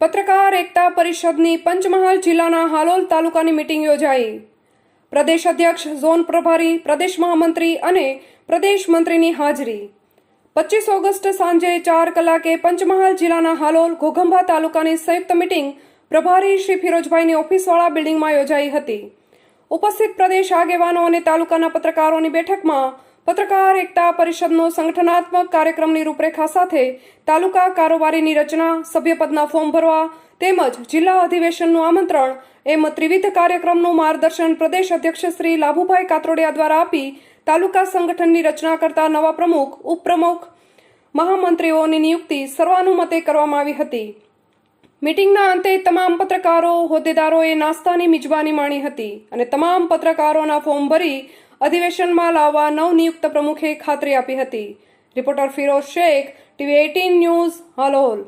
પત્રકાર એકતા પરિષદની પંચમહાલ જિલ્લાના હાલોલ તાલુકાની મિટિંગ યોજાઈ. પ્રદેશ અધ્યક્ષ, ઝોન પ્રભારી, પ્રદેશ મહામંત્રી અને પ્રદેશ મંત્રીની હાજરી. પચીસ ઓગસ્ટ સાંજે ચાર કલાકે પંચમહાલ જિલ્લાના હાલોલ ઘોઘંબા તાલુકાની સંયુક્ત મિટિંગ પ્રભારી શ્રી ફિરોજભાઈની ઓફિસવાળા બિલ્ડિંગમાં યોજાઈ હતી. ઉપસ્થિત પ્રદેશ આગેવાનો અને તાલુકાના પત્રકારોની બેઠકમાં પત્રકાર એકતા પરિષદનો સંગઠનાત્મક કાર્યક્રમની રૂપરેખા સાથે તાલુકા કારોબારીની રચના, સભ્યપદના ફોર્મ ભરવા તેમજ જિલ્લા અધિવેશનનું આમંત્રણ એમ ત્રિવિધ કાર્યક્રમનું માર્ગદર્શન પ્રદેશ અધ્યક્ષ શ્રી લાભુભાઈ કાતરોડિયા દ્વારા આપી તાલુકા સંગઠનની રચના કરતા નવા પ્રમુખ, ઉપપ્રમુખ, મહામંત્રીઓની નિયુક્તિ સર્વાનુમતે કરવામાં આવી હતી. મીટિંગના અંતે તમામ પત્રકારો, હોદ્દેદારોએ નાસ્તાની મિજબાની માણી હતી અને તમામ પત્રકારોના ફોર્મ ભરી અધિવેશનમાં લાવવા નવનિયુક્ત પ્રમુખે ખાતરી આપી હતી. Reporter Firoz Shaikh TV eighteen news Halol.